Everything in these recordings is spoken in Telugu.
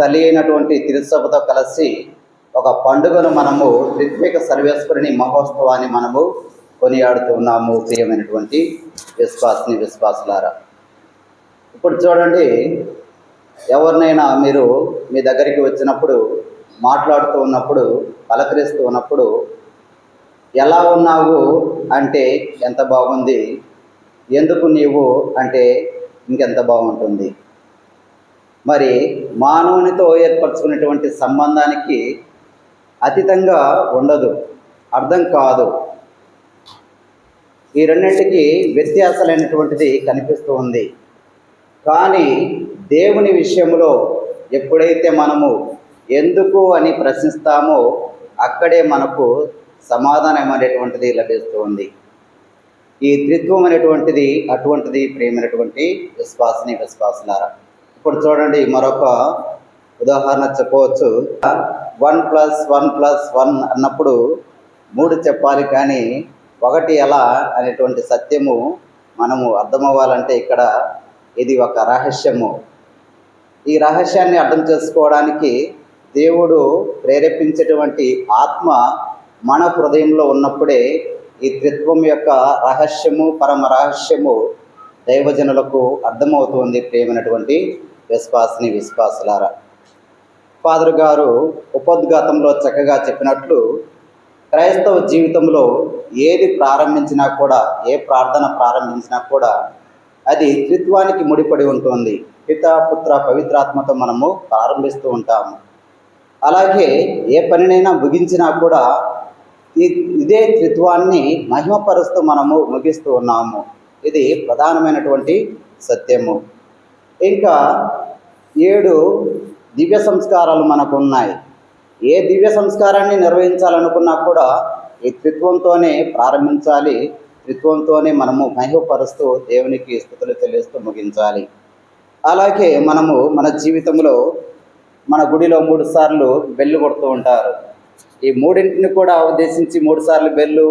తల్లి అయినటువంటి తిరుసభతో కలిసి ఒక పండుగను మనము ఋత్విక సర్వేశ్వరుని మహోత్సవాన్ని మనము కొనియాడుతూ ఉన్నాము ప్రియమైనటువంటి విశ్వాసిని విశ్వాసులారా. ఇప్పుడు చూడండి ఎవరినైనా మీరు మీ దగ్గరికి వచ్చినప్పుడు మాట్లాడుతూ ఉన్నప్పుడు పలకరిస్తూ ఉన్నప్పుడు ఎలా ఉన్నావు అంటే ఎంత బాగుంది? ఎందుకు నీవు అంటే ఇంకెంత బాగుంటుంది? మరి మానవునితో ఏర్పరచుకునేటువంటి సంబంధానికి అతీతంగా ఉండదు. అర్థం కాదు. ఈ రెండింటికి వ్యత్యాసాలైనటువంటిది కనిపిస్తూ ఉంది. కానీ దేవుని విషయంలో ఎప్పుడైతే మనము ఎందుకు అని ప్రశ్నిస్తామో అక్కడే మనకు సమాధానం అనేటువంటిది లభిస్తూ ఉంది. ఈ త్రిత్వం అనేటువంటిది అటువంటిది ప్రేమైనటువంటి విశ్వాసని విశ్వాసులారా ఇప్పుడు చూడండి మరొక ఉదాహరణ చెప్పవచ్చు. One plus one plus one అన్నప్పుడు మూడు చెప్పాలి కానీ ఒకటి ఎలా అనేటువంటి సత్యము మనము అర్థమవ్వాలంటే ఇక్కడ ఇది ఒక రహస్యము. ఈ రహస్యాన్ని అర్థం చేసుకోవడానికి దేవుడు ప్రేరేపించేటువంటి ఆత్మ మన హృదయంలో ఉన్నప్పుడే ఈ త్రిత్వం యొక్క రహస్యము పరమ రహస్యము దైవజనులకు అర్థమవుతుంది ప్రేమైనటువంటి విశ్వాసిని విశ్వాసులారా. ఫాదర్ గారు ఉపోద్ఘాతంలో చక్కగా చెప్పినట్లు క్రైస్తవ జీవితంలో ఏది ప్రారంభించినా కూడా ఏ ప్రార్థన ప్రారంభించినా కూడా అది త్రిత్వానికి ముడిపడి ఉంటుంది. పిత పుత్ర పవిత్రాత్మతో మనము ప్రారంభిస్తూ ఉంటాము. అలాగే ఏ పనినైనా ముగించినా కూడా ఇదే త్రిత్వాన్ని మహిమపరుస్తూ మనము ముగిస్తూ ఉన్నాము. ఇది ప్రధానమైనటువంటి సత్యము. ఇంకా ఏడు దివ్య సంస్కారాలు మనకు ఉన్నాయి ఏ దివ్య సంస్కారాన్ని నిర్వహించాలనుకున్నా కూడా ఈ త్రిత్వంతోనే ప్రారంభించాలి. త్రిత్వంతోనే మనము మహిమపరుస్తూ దేవునికి స్థుతులు చెల్లిస్తూ ముగించాలి. అలాగే మనము మన జీవితంలో మన గుడిలో మూడు సార్లు బెల్లు కొడుతూ ఉంటారు. ఈ మూడింటిని కూడా ఉద్దేశించి మూడు సార్లు బెల్లు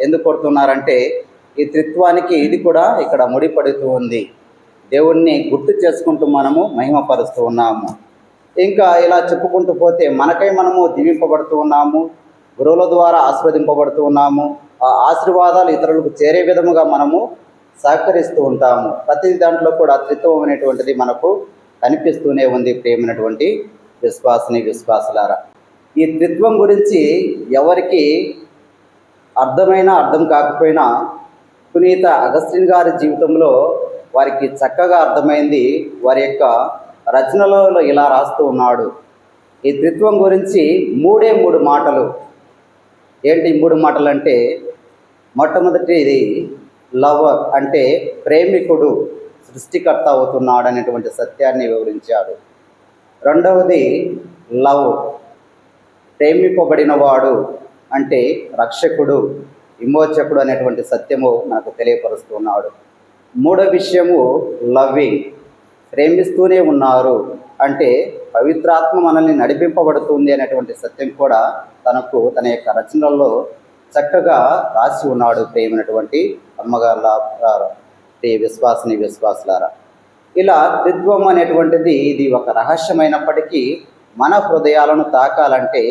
ఎందుకు కొడుతున్నారంటే ఈ త్రిత్వానికి ఇది కూడా ఇక్కడ ముడిపడుతూ ఉంది. దేవుణ్ణి గుర్తు చేసుకుంటూ మనము మహిమపరుస్తూ ఉన్నాము. ఇంకా ఇలా చెప్పుకుంటూ పోతే మనకై మనము దీవింపబడుతూ ఉన్నాము. గురువుల ద్వారా ఆస్వాదింపబడుతూ ఉన్నాము. ఆ ఆశీర్వాదాలు ఇతరులకు చేరే విధముగా మనము సహకరిస్తూ ఉంటాము. ప్రతి దాంట్లో కూడా త్రిత్వం అనేటువంటిది మనకు కనిపిస్తూనే ఉంది ప్రేమైనటువంటి విశ్వాసని విశ్వాసులారా. ఈ త్రిత్వం గురించి ఎవరికి అర్థమైనా అర్థం కాకపోయినా పునీత అగస్టిన్ గారి జీవితంలో వారికి చక్కగా అర్థమైంది వారి యొక్క రచనలలో ఇలా రాస్తూ ఉన్నాడు. ఈ త్రిత్వం గురించి మూడే మూడు మాటలు. ఏంటి మూడు మాటలు అంటే మొట్టమొదటిది లవర్ అంటే ప్రేమికుడు సృష్టికర్త అవుతున్నాడు అనేటువంటి సత్యాన్ని వివరించాడు. రెండవది లవ్ ప్రేమింపబడినవాడు అంటే రక్షకుడు విమోచకుడు అనేటువంటి సత్యము మనకు తెలియపరుస్తున్నాడు మూడో విషయము లవ్వింగ్. ప్రేమిస్తూనే ఉన్నారు అంటే పవిత్రాత్మ మనల్ని నడిపింపబడుతుంది అనేటువంటి సత్యం కూడా తనకు తన యొక్క రచనల్లో చక్కగా రాసి ఉన్నాడు ప్రేమైనటువంటి అమ్మగారుల ప్రియ విశ్వాసని విశ్వాసులారా. ఇలా త్రిత్వం అనేటువంటిది ఇది ఒక రహస్యమైనప్పటికీ మన హృదయాలను తాకాలంటే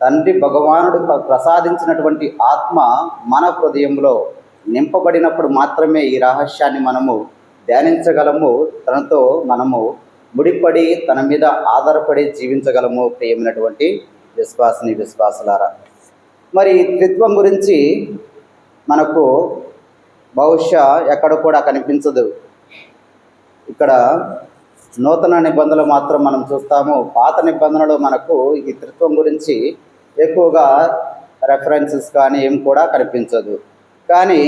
తండ్రి భగవానుడు ప్రసాదించినటువంటి ఆత్మ మన హృదయంలో నింపబడినప్పుడు మాత్రమే ఈ రహస్యాన్ని మనము ధ్యానించగలము. తనతో మనము ముడిపడి తన మీద ఆధారపడి జీవించగలము ప్రియమైనటువంటి విశ్వాసని విశ్వాసులారా. మరి ఈ త్రిత్వం గురించి మనకు బహుశా ఎక్కడ కూడా కనిపించదు. ఇక్కడ నూతన నిబంధనలు మాత్రం మనం చూస్తాము. పాత నిబంధనలు మనకు ఈ త్రిత్వం గురించి ఎక్కువగా రెఫరెన్సెస్ కానీ ఏం కూడా కనిపించదు. కానీ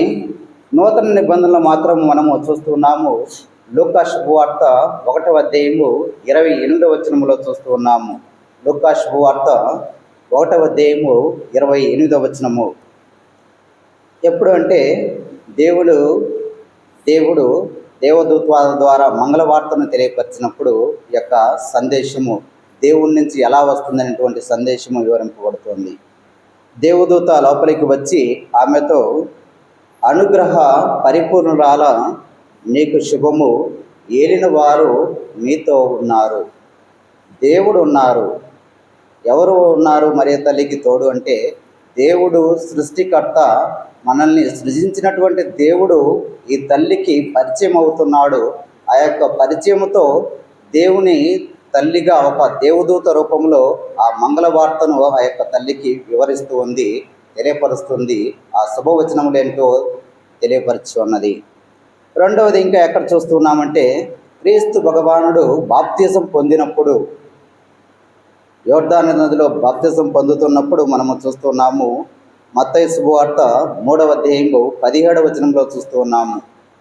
నూతన నిబంధనలు మాత్రం మనము చూస్తున్నాము లూకా శుభవార్త ఒకటవ అధ్యాయము ఇరవై ఎనిమిదవ వచనములో చూస్తూ ఉన్నాము. లూకా శుభవార్త ఒకటవ అధ్యాయము ఇరవై ఎనిమిదవ వచనము. ఎప్పుడు అంటే దేవుడు దేవుడు దేవదూతాల ద్వారా మంగళవార్తను తెలియపరిచినప్పుడు యొక్క సందేశము దేవుడి నుంచి ఎలా వస్తుందనేటువంటి సందేశము వివరింపబడుతుంది. దేవదూత లోపలికి వచ్చి ఆమెతో అనుగ్రహ పరిపూర్ణురాల నీకు శుభము. ఏలిన వారు మీతో ఉన్నారు. దేవుడు ఉన్నారు. ఎవరు ఉన్నారు మరియ తల్లికి తోడు అంటే దేవుడు సృష్టికర్త. మనల్ని సృజించినటువంటి దేవుడు ఈ తల్లికి పరిచయం అవుతున్నాడు. ఆ యొక్క పరిచయంతో దేవుని తల్లిగా ఒక దేవదూత రూపంలో ఆ మంగళ వార్తను ఆ యొక్క తల్లికి వివరిస్తూ ఉంది. తెలియపరుస్తుంది. ఆ శుభవచనములు ఏంటో తెలియపరచి ఉన్నది రెండవది ఇంకా ఎక్కడ చూస్తున్నామంటే క్రీస్తు భగవానుడు బాప్తిజం పొందినప్పుడు యోర్ధాన నదిలో బాప్తిజం పొందుతున్నప్పుడు మనము చూస్తున్నాము. మత్తయి శుభవార్త మూడవ అధ్యాయము పదిహేడవ వచనంలో చూస్తూ ఉన్నాము.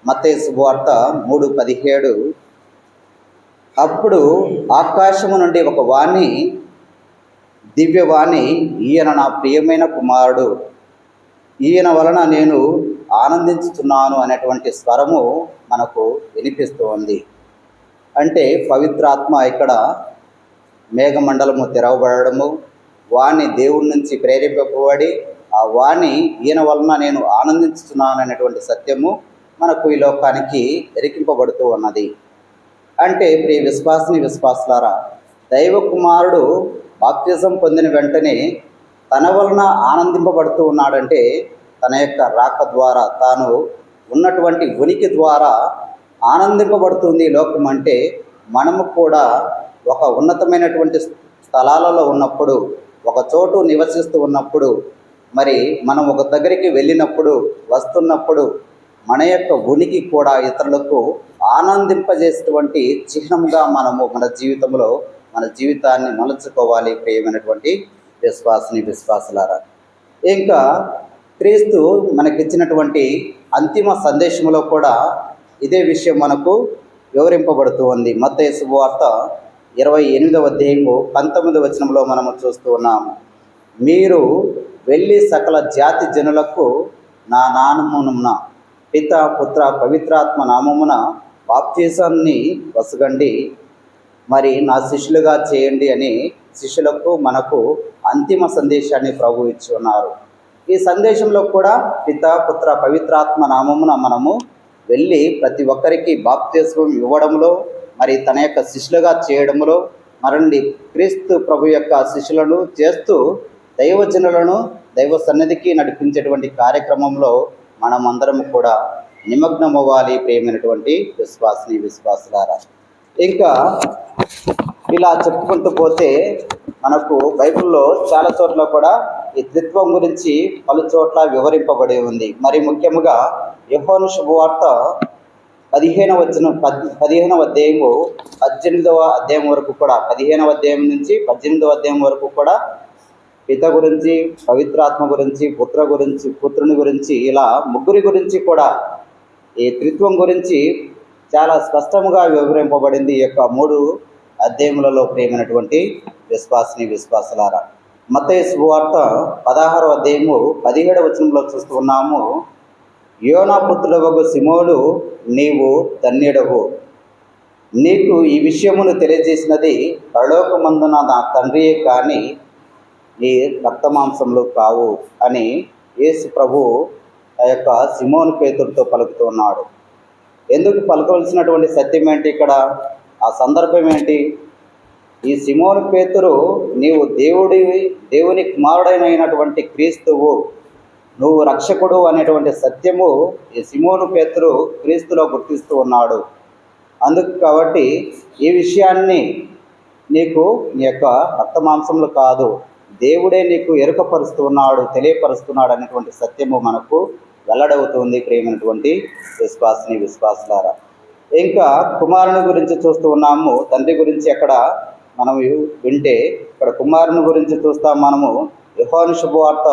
మత్తయి శుభవార్త మూడు పదిహేడు. అప్పుడు ఆకాశము నుండి ఒక వాణి దివ్యవాణి ఈయన నా ప్రియమైన కుమారుడు. ఈయన వలన నేను ఆనందించుతున్నాను అనేటువంటి స్వరము మనకు వినిపిస్తూ ఉంది అంటే పవిత్రాత్మ ఇక్కడ మేఘమండలము తెరవబడము వాణి దేవుడి నుంచి ప్రేరేపింపబడి ఆ వాణి ఈయన వలన నేను ఆనందించుతున్నాను అనేటువంటి సత్యము మనకు ఈ లోకానికి ఎరికింపబడుతూ ఉన్నది. అంటే ప్రియ విశ్వాసిని విశ్వాసులారా దైవ కుమారుడు బాప్తిజం పొందిన వెంటనే తన వలన ఆనందింపబడుతూ ఉన్నాడంటే తన యొక్క రాక ద్వారా తాను ఉన్నటువంటి ఉనికి ద్వారా ఆనందింపబడుతుంది లోకం అంటే మనము కూడా ఒక ఉన్నతమైనటువంటి స్థలాలలో ఉన్నప్పుడు ఒక చోటు నివసిస్తూ ఉన్నప్పుడు మరి మనం ఒక దగ్గరికి వెళ్ళినప్పుడు వస్తున్నప్పుడు మన యొక్క ఉనికి కూడా ఇతరులకు ఆనందింపజేసేటువంటి చిహ్నంగా మనము మన జీవితంలో మన జీవితాన్ని మలుచుకోవాలి ప్రియమైనటువంటి విశ్వాసని విశ్వాసులారా. ఇంకా క్రీస్తు మనకిచ్చినటువంటి అంతిమ సందేశంలో కూడా ఇదే విషయం మనకు వివరింపబడుతూ ఉంది. మత శుభవార్త ఇరవై ఎనిమిదవ అధ్యాయము పంతొమ్మిది వచనంలో మనము చూస్తూ ఉన్నాము. మీరు వెళ్ళి సకల జాతి జనులకు నా నామమున పిత పుత్ర పవిత్రాత్మ నామమున బాప్తీసాన్ని వసగండి. మరి నా శిష్యులుగా చేయండి అని శిష్యులకు మనకు అంతిమ సందేశాన్ని ప్రభు ఇచ్చి ఉన్నారు. ఈ సందేశంలో కూడా పిత పుత్ర పవిత్రాత్మ నామమున మనము వెళ్ళి ప్రతి ఒక్కరికి బాప్తీసం ఇవ్వడంలో మరి తన యొక్క శిష్యులుగా చేయడంలో మరండి క్రీస్తు ప్రభు యొక్క శిష్యులను చేస్తూ దైవజనులను దైవ సన్నిధికి నడిపించేటువంటి కార్యక్రమంలో మనమందరం కూడా నిమగ్నమవ్వాలి ప్రేమైనటువంటి విశ్వాసిని విశ్వాసులారా. ఇంకా ఇలా చెప్పుకుంటూ పోతే మనకు బైబిల్లో చాలా చోట్ల కూడా ఈ త్రిత్వం గురించి పలు చోట్ల వివరింపబడి ఉంది. మరి ముఖ్యముగా యహోను శుభవార్త పదిహేనవ వచ్చిన పద్ పదిహేనవ అధ్యాయము పద్దెనిమిదవ అధ్యాయం వరకు కూడా పదిహేనవ అధ్యాయం నుంచి పద్దెనిమిదవ అధ్యాయం వరకు కూడా పిత గురించి పవిత్రాత్మ గురించి పుత్ర గురించి పుత్రుని గురించి ఇలా ముగ్గురి గురించి కూడా ఈ త్రిత్వం గురించి చాలా స్పష్టంగా వివరింపబడింది ఈ యొక్క మూడు అధ్యాయములలో ప్రేమైనటువంటి విశ్వాసిని విశ్వాసులారా. మత్తయి శుభవార్త పదహారవ అధ్యాయము పదిహేడవ వచనంలో చూస్తూ ఉన్నాము. యోనా సిమోను నీవు ధన్యుడవు. నీకు ఈ విషయమును తెలియజేసినది పరలోకమందున నా తండ్రియే కానీ నీ రక్తమాంసములు కావు అని యేసు ప్రభు ఆ యొక్క సిమోను పేతుడితో పలుకుతున్నాడు ఎందుకు పలకవలసినటువంటి సత్యం ఏంటి ఇక్కడ? ఆ సందర్భం ఏంటి? ఈ సిమోన్ పేతురు నీవు దేవుడి దేవుని కుమారుడైనటువంటి క్రీస్తువు నువ్వు రక్షకుడు అనేటువంటి సత్యము ఈ సిమోను పేతురు క్రీస్తులో గుర్తిస్తూ ఉన్నాడు. అందుకు కాబట్టి ఈ విషయాన్ని నీకు నీ యొక్క రక్తమాంసములు కాదు దేవుడే నీకు ఎరుకపరుస్తూ ఉన్నాడు తెలియపరుస్తున్నాడు అనేటువంటి సత్యము మనకు వెల్లడవుతుంది ప్రేమైనటువంటి విశ్వాసిని విశ్వాసులారా. ఇంకా కుమారుని గురించి చూస్తూ ఉన్నాము. తండ్రి గురించి అక్కడ మనం వింటే ఇక్కడ కుమారుని గురించి చూస్తాం మనము. యుహాను శుభవార్త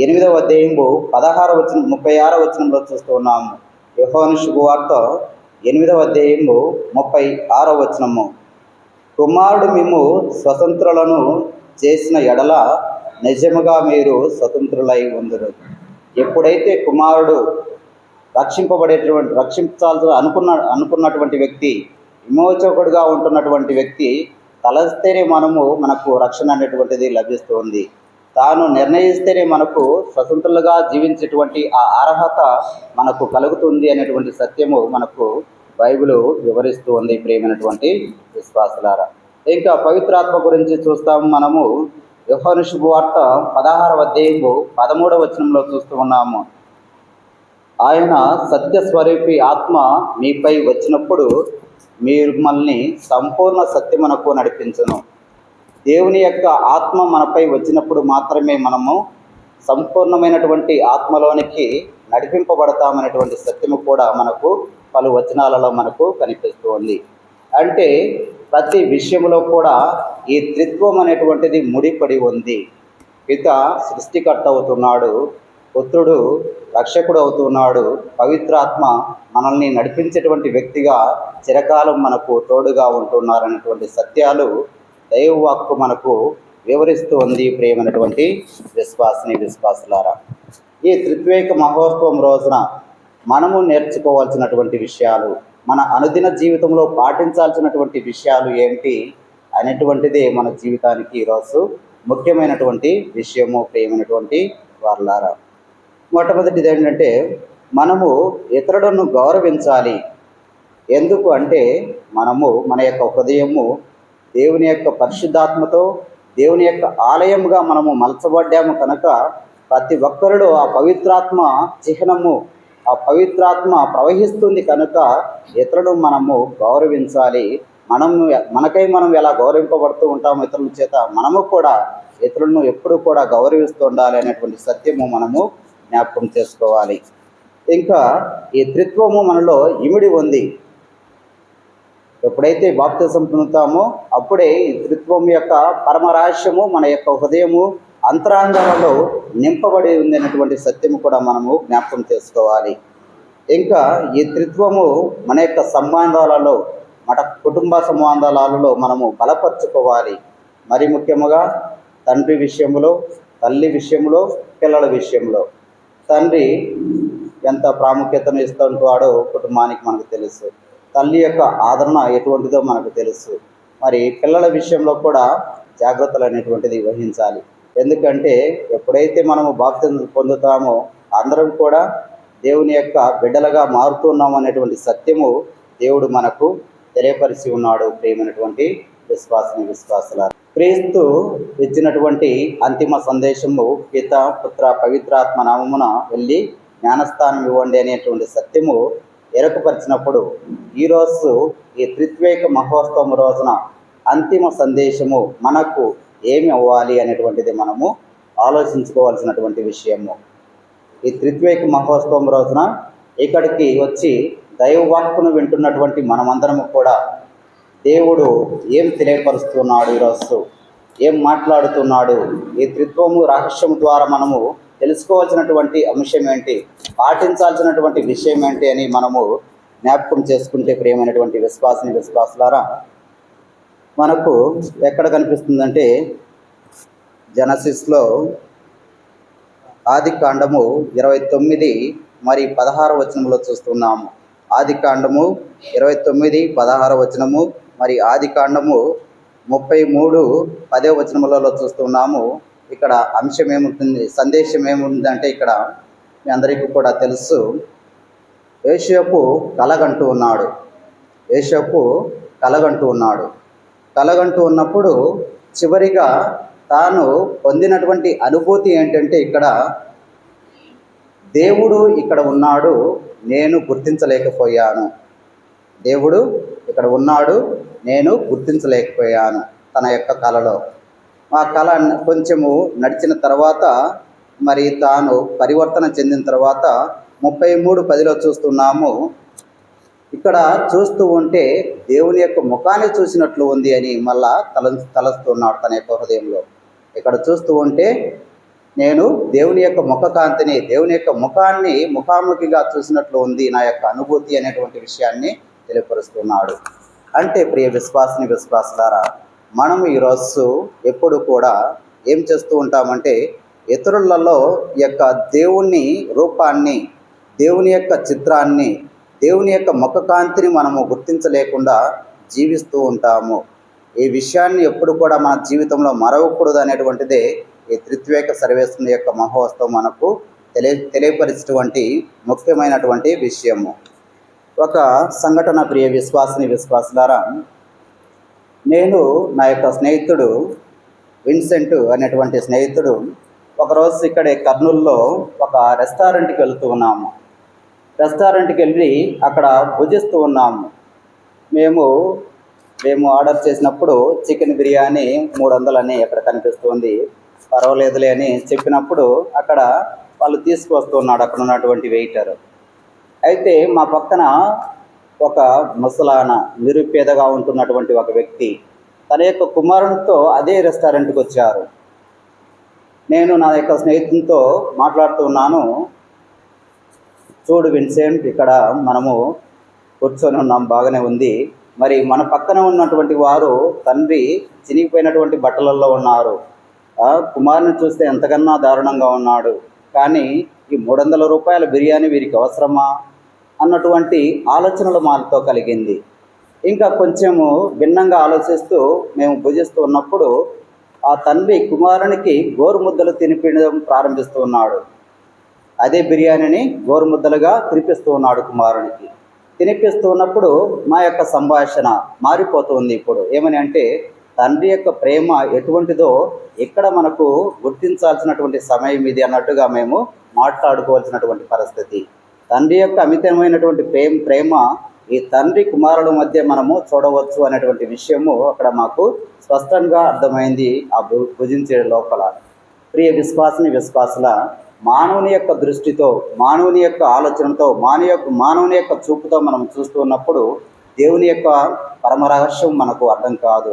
ఎనిమిదవ అధ్యాయము పదహార వచ్చిన ముప్పై ఆరో వచనంలో చూస్తూ ఉన్నాము. యుహాను శుభవార్త ఎనిమిదవ అధ్యాయము ముప్పై ఆరో వచనము. కుమారుడు మేము స్వతంత్రులను చేసిన ఎడల నిజముగా మీరు స్వతంత్రులై ఉందరు. ఎప్పుడైతే కుమారుడు రక్షింపబడేటువంటి రక్షించాల్సిన అనుకున్న అనుకున్నటువంటి వ్యక్తి విమోచకుడుగా ఉంటున్నటువంటి వ్యక్తి తలస్తేనే మనము మనకు రక్షణ అనేటువంటిది లభిస్తుంది తాను నిర్ణయిస్తేనే మనకు స్వతంత్రులుగా జీవించేటువంటి ఆ అర్హత మనకు కలుగుతుంది అనేటువంటి సత్యము మనకు బైబిల్ వివరిస్తూ ఉంది ప్రేమైనటువంటి విశ్వాసులారా. ఇంకా పవిత్రాత్మ గురించి చూస్తాము మనము. యోహాను శుభవార్త పదహారవ అధ్యాయము పదమూడవ వచనంలో చూస్తూ ఉన్నాము. ఆయన సత్యస్వరూపి ఆత్మ మీపై వచ్చినప్పుడు మిమ్మల్ని సంపూర్ణ సత్యమునకు నడిపించను. దేవుని యొక్క ఆత్మ మనపై వచ్చినప్పుడు మాత్రమే మనము సంపూర్ణమైనటువంటి ఆత్మలోనికి నడిపింపబడతామనేటువంటి సత్యము కూడా మనకు పలు వచనాలలో మనకు కనిపిస్తుంది. అంటే ప్రతి విషయంలో కూడా ఈ త్రిత్వం అనేటువంటిది ముడిపడి ఉంది. పిత సృష్టికర్త అవుతున్నాడు పుత్రుడు రక్షకుడు అవుతున్నాడు పవిత్రాత్మ మనల్ని నడిపించేటువంటి వ్యక్తిగా చిరకాలం మనకు తోడుగా ఉంటున్నారనేటువంటి సత్యాలు దైవవాక్కు మనకు వివరిస్తూ ఉంది ప్రియమైనటువంటి విశ్వాసని విశ్వాసులారా. ఈ త్రిత్వేక మహోత్సవం రోజున మనము నేర్చుకోవాల్సినటువంటి విషయాలు మన అనుదిన జీవితంలో పాటించాల్సినటువంటి విషయాలు ఏంటి అనేటువంటిది మన జీవితానికి ఈరోజు ముఖ్యమైనటువంటి విషయము ప్రియమైనటువంటి వారులారా. మొట్టమొదటిది ఏంటంటే మనము ఇతరులను గౌరవించాలి. ఎందుకు అంటే మనము మన యొక్క హృదయము దేవుని యొక్క పరిశుద్ధాత్మతో దేవుని యొక్క ఆలయముగా మనము మలచబడ్డాము కనుక ప్రతి ఒక్కరిలో ఆ పవిత్రాత్మ చిహ్నము ఆ పవిత్రాత్మ ప్రవహిస్తుంది కనుక ఇతరులను మనము గౌరవించాలి. మనం మనకై మనం ఎలా గౌరవింపబడుతూ ఉంటాము ఇతరుల చేత మనము కూడా ఇతరులను ఎప్పుడు కూడా గౌరవిస్తూ ఉండాలి అనేటువంటి సత్యము మనము జ్ఞాపకం చేసుకోవాలి. ఇంకా ఈ త్రిత్వము మనలో ఇమిడి ఉంది. ఎప్పుడైతే బాప్తిజం పొందుతామో అప్పుడే ఈ త్రిత్వం యొక్క పరమరహస్యము మన యొక్క హృదయము అంతరాంగంలో నింపబడి ఉంది అనేటువంటి సత్యము కూడా మనము జ్ఞాపకం చేసుకోవాలి. ఇంకా ఈ త్రిత్వము మన యొక్క సంబంధాలలో మన కుటుంబ సంబంధాలలో మనము బలపరుచుకోవాలి. మరి ముఖ్యముగా తండ్రి విషయంలో తల్లి విషయంలో పిల్లల విషయంలో తండ్రి ఎంత ప్రాముఖ్యతను ఇస్తుంటాడో కుటుంబానికి మనకు తెలుసు. తల్లి యొక్క ఆదరణ ఎటువంటిదో మనకు తెలుసు. మరి పిల్లల విషయంలో కూడా జాగ్రత్తలు అనేటువంటిది వహించాలి. ఎందుకంటే ఎప్పుడైతే మనము బాప్తిజం పొందుతామో అందరం కూడా దేవుని యొక్క బిడ్డలుగా మారుతున్నాం అనేటువంటి సత్యము దేవుడు మనకు తెలియపరిచి ఉన్నాడు. ప్రేమైనటువంటి విశ్వాసని విశ్వాసుల క్రీస్తు ఇచ్చినటువంటి అంతిమ సందేశము పిత పుత్ర పవిత్రాత్మ నామమున వెళ్ళి జ్ఞానస్థానం ఇవ్వండి అనేటువంటి సత్యము ఎరకపరిచినప్పుడు ఈరోజు ఈ త్రిత్వేక మహోత్సవం రోజున అంతిమ సందేశము మనకు ఏమి అవ్వాలి అనేటువంటిది మనము ఆలోచించుకోవాల్సినటువంటి విషయము. ఈ త్రిత్వేక మహోత్సవం రోజున ఇక్కడికి వచ్చి దైవవాక్కును వింటున్నటువంటి మనమందరము కూడా దేవుడు ఏం తెలియపరుస్తున్నాడు ఈరోజు? ఏం మాట్లాడుతున్నాడు? ఈ త్రిత్వము రహస్యము ద్వారా మనము తెలుసుకోవాల్సినటువంటి అంశం ఏంటి? పాటించాల్సినటువంటి విషయం ఏంటి అని మనము జ్ఞాపకం చేసుకుంటే ప్రియమైనటువంటి విశ్వాసని విశ్వాసులారా మనకు ఎక్కడ కనిపిస్తుందంటే జనసిస్లో ఆది కాండము ఇరవై తొమ్మిది మరి పదహారు వచనంలో చూస్తున్నాము. ఆది కాండము ఇరవై తొమ్మిది పదహారు వచనము మరి ఆది కాండము ముప్పై మూడు పదే వచనములలో చూస్తున్నాము. ఇక్కడ అంశం ఏముంటుంది సందేశం ఏముందంటే ఇక్కడ మీ అందరికీ కూడా తెలుసు. ఏషియపు కలగంటూ ఉన్నాడు. యేషపు కలగంటూ ఉన్నాడు. కలగంటూ ఉన్నప్పుడు చివరిగా తాను పొందినటువంటి అనుభూతి ఏంటంటే ఇక్కడ దేవుడు ఇక్కడ ఉన్నాడు నేను గుర్తించలేకపోయాను. దేవుడు ఇక్కడ ఉన్నాడు నేను గుర్తించలేకపోయాను తన యొక్క కళలో ఆ కళ కొంచెము నడిచిన తర్వాత మరి తాను పరివర్తన చెందిన తర్వాత ముప్పై మూడు పదిలో చూస్తున్నాము ఇక్కడ చూస్తూ ఉంటే దేవుని యొక్క ముఖాన్ని చూసినట్లు ఉంది అని మళ్ళా తల తలస్తున్నాడు తన యొక్క హృదయంలో. ఇక్కడ చూస్తూ ఉంటే నేను దేవుని యొక్క ముఖ కాంతిని దేవుని యొక్క ముఖాన్ని ముఖాముఖిగా చూసినట్లు ఉంది నా యొక్క అనుభూతి అనేటువంటి విషయాన్ని తెలియపరుస్తున్నాడు. అంటే ప్రియ విశ్వాసని విశ్వాసులారా మనం ఈరోజు ఎప్పుడు కూడా ఏం చేస్తూ ఉంటామంటే ఇతరులలో ఈ యొక్క దేవుని రూపాన్ని దేవుని యొక్క చిత్రాన్ని దేవుని యొక్క ముఖకాంతిని మనము గుర్తించలేకుండా జీవిస్తూ ఉంటాము. ఈ విషయాన్ని ఎప్పుడు కూడా మన జీవితంలో మరవకూడదు అనేటువంటిదే ఈ త్రిత్వేక సర్వేశ్వరుని యొక్క మహోత్సవం మనకు తెలియ తెలియపరిచినటువంటి ముఖ్యమైనటువంటి విషయము. ఒక సంఘటన ప్రియ విశ్వాసిని విశ్వాసులారా నేను నా యొక్క స్నేహితుడు విన్సెంట్ అనేటువంటి స్నేహితుడు ఒకరోజు ఇక్కడే కర్నూలులో ఒక రెస్టారెంట్కి వెళుతూ ఉన్నాము. రెస్టారెంట్కి వెళ్ళి అక్కడ భుజిస్తూ ఉన్నాము. మేము మేము ఆర్డర్ చేసినప్పుడు చికెన్ బిర్యానీ మూడు వందలని అక్కడ కనిపిస్తుంది పర్వాలేదులే అని చెప్పినప్పుడు అక్కడ వాళ్ళు తీసుకువస్తున్నాడు అక్కడ ఉన్నటువంటి వెయిటర్. అయితే మా పక్కన ఒక ముసలాన నిరుపేదగా ఉంటున్నటువంటి ఒక వ్యక్తి తన యొక్క కుమారునితో అదే రెస్టారెంట్కి వచ్చారు. నేను నా యొక్క స్నేహితునితో మాట్లాడుతూ ఉన్నాను చూడు విన్సెంట్ ఇక్కడ మనము కూర్చొని ఉన్నాం బాగానే ఉంది. మరి మన పక్కన ఉన్నటువంటి వారు తండ్రి చినిగిపోయినటువంటి బట్టలలో ఉన్నారు. కుమారుని చూస్తే ఎంతకన్నా దారుణంగా ఉన్నాడు. కానీ ఈ మూడు వందల రూపాయల బిర్యానీ వీరికి అవసరమా? అన్నటువంటి ఆలోచనలు మాతో కలిగింది. ఇంకా కొంచెము భిన్నంగా ఆలోచిస్తూ మేము భుజిస్తూ ఉన్నప్పుడు ఆ తండ్రి కుమారునికి గోరుముద్దలు తినిపించడం ప్రారంభిస్తూ ఉన్నాడు. అదే బిర్యానీని గోరుముద్దలుగా తినిపిస్తూ ఉన్నాడు కుమారునికి. తినిపిస్తూ ఉన్నప్పుడు మా యొక్క సంభాషణ మారిపోతుంది ఇప్పుడు. ఏమని అంటే తండ్రి యొక్క ప్రేమ ఎటువంటిదో ఇక్కడ మనకు గుర్తించాల్సినటువంటి సమయం ఇది అన్నట్టుగా మేము మాట్లాడుకోవాల్సినటువంటి పరిస్థితి. తండ్రి యొక్క అమితమైనటువంటి ప్రేమ ప్రేమ ఈ తండ్రి కుమారుల మధ్య మనము చూడవచ్చు అనేటువంటి విషయము అక్కడ మాకు స్పష్టంగా అర్థమైంది ఆ భు- భుజించే లోపల. ప్రియ విశ్వాసని విశ్వాసుల మానవుని యొక్క దృష్టితో మానవుని యొక్క ఆలోచనతో మానవ యొక్క మానవుని యొక్క చూపుతో మనం చూస్తూ ఉన్నప్పుడు దేవుని యొక్క పరమ రహస్యం మనకు అర్థం కాదు.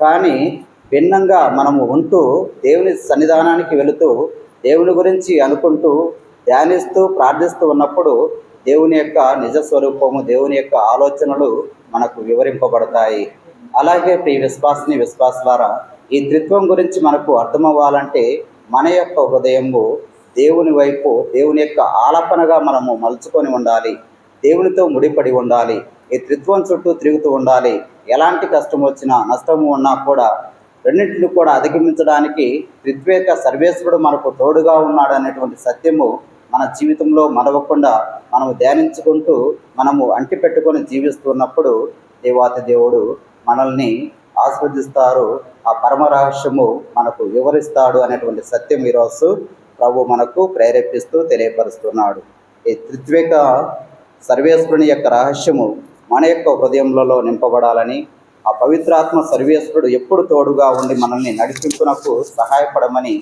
కానీ భిన్నంగా మనము ఉంటూ దేవుని సన్నిధానానికి వెళుతూ దేవుని గురించి అనుకుంటూ ధ్యానిస్తూ ప్రార్థిస్తూ ఉన్నప్పుడు దేవుని యొక్క నిజ స్వరూపము దేవుని యొక్క ఆలోచనలు మనకు వివరింపబడతాయి. అలాగే ప్రియ విశ్వాసని విశ్వాసులారా ఈ త్రిత్వం గురించి మనకు అర్థమవ్వాలంటే మన యొక్క హృదయము దేవుని వైపు దేవుని యొక్క ఆలపనగా మనము మలుచుకొని ఉండాలి. దేవునితో ముడిపడి ఉండాలి. ఈ త్రిత్వం చుట్టూ తిరుగుతూ ఉండాలి. ఎలాంటి కష్టం వచ్చినా నష్టము ఉన్నా కూడా రెండింటిని కూడా అధిగమించడానికి త్రిత్వేక సర్వేశ్వరుడు మనకు తోడుగా ఉన్నాడు అనేటువంటి సత్యము మన జీవితంలో మరవకుండా మనము ధ్యానించుకుంటూ మనము అంటి పెట్టుకొని జీవిస్తున్నప్పుడు దేవాతి దేవుడు మనల్ని ఆస్వాదిస్తారు. ఆ పరమ రహస్యము మనకు వివరిస్తాడు అనేటువంటి సత్యం ఈరోజు ప్రభు మనకు ప్రేరేపిస్తూ తెలియపరుస్తున్నాడు. ఈ త్రిత్విక సర్వేశ్వరుని యొక్క రహస్యము మన యొక్క హృదయంలో నింపబడాలని ఆ పవిత్రాత్మ సర్వేశ్వరుడు ఎప్పుడు తోడుగా ఉండి మనల్ని నడిపింపునకు సహాయపడమని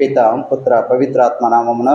పిత పుత్ర పవిత్రాత్మ నామమున.